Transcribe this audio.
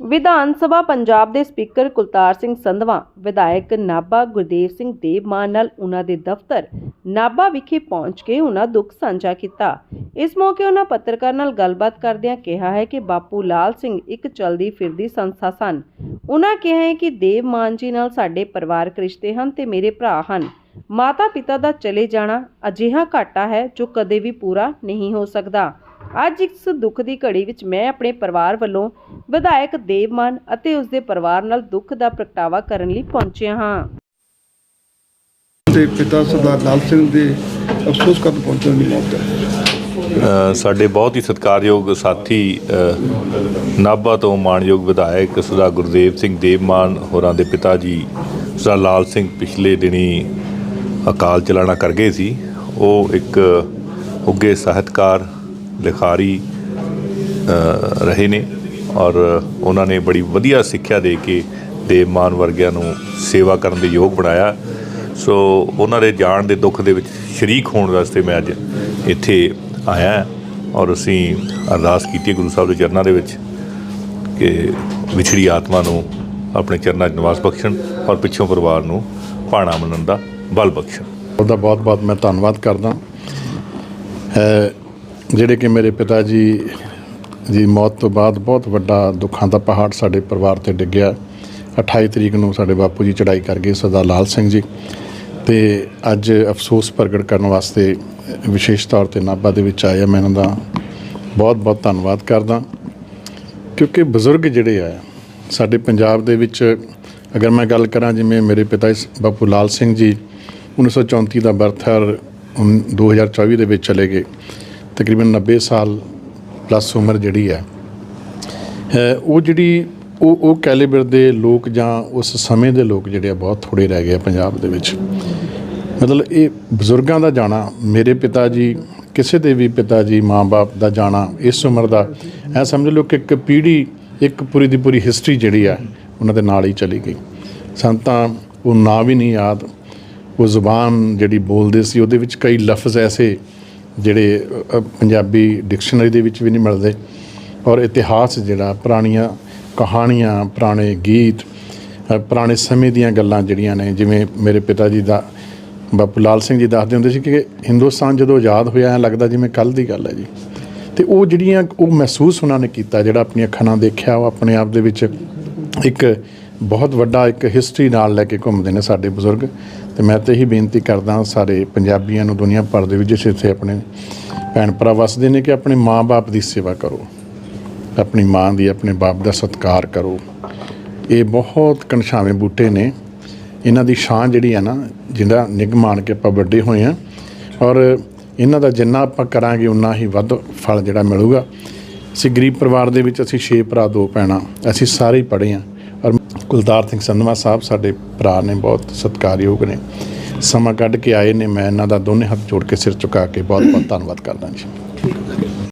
ਵਿਧਾਨ ਸਭਾ ਪੰਜਾਬ ਦੇ ਸਪੀਕਰ ਕੁਲਤਾਰ ਸਿੰਘ ਸੰਧਵਾ, ਵਿਧਾਇਕ ਨਾਭਾ ਗੁਰਦੇਵ ਸਿੰਘ ਦੇਵ ਮਾਨ ਨਾਲ ਉਹਨਾਂ ਦੇ ਦਫ਼ਤਰ ਨਾਭਾ ਵਿਖੇ ਪਹੁੰਚ ਕੇ ਉਹਨਾਂ ਦੁੱਖ ਸਾਂਝਾ ਕੀਤਾ। ਇਸ ਮੌਕੇ ਉਹਨਾਂ ਪੱਤਰਕਾਰ ਨਾਲ ਗੱਲਬਾਤ ਕਰਦਿਆਂ ਕਿਹਾ ਹੈ ਕਿ ਬਾਪੂ ਲਾਲ ਸਿੰਘ ਇੱਕ ਚਲਦੀ ਫਿਰਦੀ ਸੰਸਥਾ ਸਨ। ਉਹਨਾਂ ਕਿਹਾ ਹੈ ਕਿ ਦੇਵ ਮਾਨ ਜੀ ਨਾਲ ਸਾਡੇ ਪਰਿਵਾਰਕ ਰਿਸ਼ਤੇ ਹਨ ਤੇ ਮੇਰੇ ਭਰਾ ਹਨ। ਮਾਤਾ ਪਿਤਾ ਦਾ ਚਲੇ ਜਾਣਾ ਅਜਿਹਾ ਘਾਟਾ ਹੈ ਜੋ ਕਦੇ ਵੀ ਪੂਰਾ ਨਹੀਂ ਹੋ ਸਕਦਾ। ਅੱਜ ਇਸ ਦੁੱਖ ਦੀ ਘੜੀ ਵਿੱਚ ਮੈਂ ਆਪਣੇ ਪਰਿਵਾਰ ਵੱਲੋਂ ਵਿਧਾਇਕ ਦੇਵਮਾਨ ਅਤੇ ਉਸ ਦੇ ਪਰਿਵਾਰ ਨਾਲ ਦੁੱਖ ਦਾ ਪ੍ਰਗਟਾਵਾ ਕਰਨ ਲਈ ਪਹੁੰਚਿਆ ਹਾਂ। ਦੇ ਪਿਤਾ ਸਰਦਾਰ ਲਾਲ ਸਿੰਘ ਦੇ ਅਫਸੋਸ ਕਰਨ ਪਹੁੰਚਣ ਦੀ ਮੌਤ ਹੈ। ਸਾਡੇ ਬਹੁਤ ਹੀ ਸਤਿਕਾਰਯੋਗ ਸਾਥੀ ਨਾਭਾ ਤੋਂ ਮਾਨਯੋਗ ਵਿਧਾਇਕ ਸਰਦਾਰ ਗੁਰਦੇਵ ਸਿੰਘ ਦੇਵਮਾਨ ਹੋਰਾਂ ਦੇ ਪਿਤਾ ਜੀ ਸਰਦਾਰ ਲਾਲ ਸਿੰਘ ਪਿਛਲੇ ਦਿਨੀ ਅਕਾਲ ਚਲਾਣਾ ਕਰ ਗਏ ਸੀ। ਉਹ ਇੱਕ ਉੱਗੇ ਸਾਹਿਤਕਾਰ ਲਿਖਾਰੀ ਰਹੇ ਨੇ ਔਰ ਉਹਨਾਂ ਨੇ ਬੜੀ ਵਧੀਆ ਸਿੱਖਿਆ ਦੇ ਕੇ ਦੇ ਮਾਨ ਵਰਗਿਆਂ ਨੂੰ ਸੇਵਾ ਕਰਨ ਦੇ ਯੋਗ ਬਣਾਇਆ। ਸੋ ਉਹਨਾਂ ਦੇ ਜਾਣ ਦੇ ਦੁੱਖ ਦੇ ਵਿੱਚ ਸ਼ਰੀਕ ਹੋਣ ਵਾਸਤੇ ਮੈਂ ਅੱਜ ਇੱਥੇ ਆਇਆ ਔਰ ਅਸੀਂ ਅਰਦਾਸ ਕੀਤੀ ਗੁਰੂ ਸਾਹਿਬ ਦੇ ਚਰਨਾਂ ਦੇ ਵਿੱਚ ਕਿ ਵਿਛੜੀ ਆਤਮਾ ਨੂੰ ਆਪਣੇ ਚਰਨਾਂ 'ਚ ਨਿਵਾਸ ਬਖਸ਼ਣ ਔਰ ਪਿੱਛੋਂ ਪਰਿਵਾਰ ਨੂੰ ਭਾਣਾ ਮੰਨਣ ਦਾ ਬਲ ਬਖਸ਼ਣ। ਉਹਦਾ ਬਹੁਤ-ਬਹੁਤ ਮੈਂ ਧੰਨਵਾਦ ਕਰਦਾ। ਹੈ ਜਿਹੜੇ ਕਿ ਮੇਰੇ ਪਿਤਾ ਜੀ ਦੀ ਮੌਤ ਤੋਂ ਬਾਅਦ ਬਹੁਤ ਵੱਡਾ ਦੁੱਖਾਂ ਦਾ ਪਹਾੜ ਸਾਡੇ ਪਰਿਵਾਰ ਤੇ ਡਿੱਗਿਆ। 28 ਤਰੀਕ ਨੂੰ ਸਾਡੇ ਬਾਪੂ ਜੀ ਚੜ੍ਹਾਈ ਕਰ ਗਏ ਸਰਦਾਰ ਲਾਲ ਸਿੰਘ ਜੀ ਤੇ ਅੱਜ ਅਫਸੋਸ ਪ੍ਰਗਟ ਕਰਨ ਵਾਸਤੇ ਵਿਸ਼ੇਸ਼ ਤੌਰ ਤੇ ਨਾਭਾ ਦੇ ਵਿੱਚ ਆਇਆ ਮੈਂ ਇਹਨਾਂ ਦਾ ਬਹੁਤ-ਬਹੁਤ ਧੰਨਵਾਦ ਕਰਦਾ। ਕਿਉਂਕਿ ਬਜ਼ੁਰਗ ਜਿਹੜੇ ਆ, ਸਾਡੇ ਪੰਜਾਬ ਦੇ ਵਿੱਚ ਅਗਰ ਮੈਂ ਗੱਲ ਕਰਾਂ ਜਿਵੇਂ ਮੇਰੇ ਪਿਤਾ ਬਾਪੂ ਲਾਲ ਸਿੰਘ ਜੀ 1934 ਦਾ ਬਰਥ ਹੈ ਔਰ ਉਨ- 2024 ਦੇ ਵਿੱਚ ਚਲੇ ਗਏ। ਤਕਰੀਬਨ 90 ਸਾਲ ਪਲੱਸ ਉਮਰ ਜਿਹੜੀ ਹੈ ਉਹ ਜਿਹੜੀ ਉਹ ਉਹ ਕੈਲੀਬਰ ਦੇ ਲੋਕ ਜਾਂ ਉਸ ਸਮੇਂ ਦੇ ਲੋਕ ਜਿਹੜੇ ਆ ਬਹੁਤ ਥੋੜੇ ਰਹਿ ਗਏ ਪੰਜਾਬ ਦੇ ਵਿੱਚ। ਮਤਲਬ ਇਹ ਬਜ਼ੁਰਗਾਂ ਦਾ ਜਾਣਾ, ਮੇਰੇ ਪਿਤਾ ਜੀ, ਕਿਸੇ ਦੇ ਵੀ ਪਿਤਾ ਜੀ, ਮਾਂ-ਬਾਪ ਦਾ ਜਾਣਾ ਇਸ ਉਮਰ ਦਾ, ਐ ਸਮਝ ਲਓ ਕਿ ਇੱਕ ਪੀੜ੍ਹੀ, ਇੱਕ ਪੂਰੀ ਦੀ ਪੂਰੀ ਹਿਸਟਰੀ ਜਿਹੜੀ ਆ, ਉਹਨਾਂ ਦੇ ਨਾਲ ਹੀ ਚਲੀ ਗਈ। ਸਾਨੂੰ ਤਾਂ ਉਹ ਨਾਂ ਵੀ ਨਹੀਂ ਯਾਦ, ਉਹ ਜ਼ੁਬਾਨ ਜਿਹੜੀ ਬੋਲਦੇ ਸੀ ਉਹਦੇ ਵਿੱਚ ਕਈ ਲਫ਼ਜ਼ ਐਸੇ ਜਿਹੜੇ ਪੰਜਾਬੀ ਡਿਕਸ਼ਨਰੀ ਦੇ ਵਿੱਚ ਵੀ ਨਹੀਂ ਮਿਲਦੇ। ਔਰ ਇਤਿਹਾਸ ਜਿਹੜਾ, ਪੁਰਾਣੀਆਂ ਕਹਾਣੀਆਂ, ਪੁਰਾਣੇ ਗੀਤ ਪੁਰਾਣੇ ਸਮੇਂ ਦੀਆਂ ਗੱਲਾਂ ਜਿਹੜੀਆਂ ਨੇ, ਜਿਵੇਂ ਮੇਰੇ ਪਿਤਾ ਜੀ ਦਾ, ਬਾਪੂ ਲਾਲ ਸਿੰਘ ਜੀ ਦੱਸਦੇ ਹੁੰਦੇ ਸੀ ਕਿ ਹਿੰਦੁਸਤਾਨ ਜਦੋਂ ਆਜ਼ਾਦ ਹੋਇਆ ਐਂ ਲੱਗਦਾ ਜਿਵੇਂ ਕੱਲ ਦੀ ਗੱਲ ਹੈ ਜੀ। ਤੇ ਉਹ ਜਿਹੜੀਆਂ, ਉਹ ਮਹਿਸੂਸ ਉਹਨਾਂ ਨੇ ਕੀਤਾ, ਜਿਹੜਾ ਆਪਣੀਆਂ ਅੱਖਾਂ ਨਾਲ ਦੇਖਿਆ, ਉਹ ਆਪਣੇ ਆਪ ਦੇ ਵਿੱਚ ਇੱਕ ਬਹੁਤ ਵੱਡਾ ਇੱਕ ਹਿਸਟਰੀ ਨਾਲ ਲੈ ਕੇ ਘੁੰਮਦੇ ਨੇ ਸਾਡੇ ਬਜ਼ੁਰਗ। ਤੇ ਮੈਂ ਤੇ ਇਹੀ ਬੇਨਤੀ ਕਰਦਾ ਸਾਰੇ ਪੰਜਾਬੀਆਂ ਨੂੰ ਦੁਨੀਆ ਭਰ ਦੇ ਵਿੱਚ ਜਿੱਥੇ ਆਪਣੇ ਭੈਣ ਭਰਾ ਵਸਦੇ ਨੇ ਕਿ ਆਪਣੇ ਮਾਂ-ਬਾਪ ਦੀ ਸੇਵਾ ਕਰੋ। ਆਪਣੀ ਮਾਂ ਦੀ, ਆਪਣੇ ਬਾਪ ਦਾ ਸਤਿਕਾਰ ਕਰੋ। ਇਹ ਬਹੁਤ ਕਣਛਾਵੇਂ ਬੂਟੇ ਨੇ। ਇਹਨਾਂ ਦੀ ਛਾਂ ਜਿਹੜੀ ਆ ਨਾ ਜਿਹਦਾ ਨਿੱਘ ਮਾਣ ਕੇ ਆਪਾਂ ਵੱਡੇ ਹੋਏ ਆ ਔਰ ਇਹਨਾਂ ਦਾ ਜਿੰਨਾ ਆਪਾਂ ਕਰਾਂਗੇ ਉਨਾ ਹੀ ਵੱਧ ਫਲ ਜਿਹੜਾ ਮਿਲੂਗਾ। ਅਸੀਂ ਗਰੀਬ ਪਰਿਵਾਰ ਦੇ ਵਿੱਚ ਅਸੀਂ ਛੇ ਭਰਾ, ਦੋ ਭੈਣਾਂ, ਅਸੀਂ ਸਾਰੇ ਹੀ ਪੜ੍ਹੇ ਆ ਕੁਲਤਾਰ ਸਿੰਘ ਸੰਧਵਾ ਸਾਹਿਬ ਸਾਡੇ ਭਰਾ ਨੇ, ਬਹੁਤ ਸਤਿਕਾਰਯੋਗ ਨੇ। ਸਮਾਂ ਕੱਢ ਕੇ ਆਏ ਨੇ, ਮੈਂ ਇਹਨਾਂ ਦਾ ਦੋਨੇ ਹੱਥ ਜੋੜ ਕੇ ਸਿਰ ਝੁਕਾ ਕੇ ਬਹੁਤ ਬਹੁਤ ਧੰਨਵਾਦ ਕਰਦਾ ਜੀ।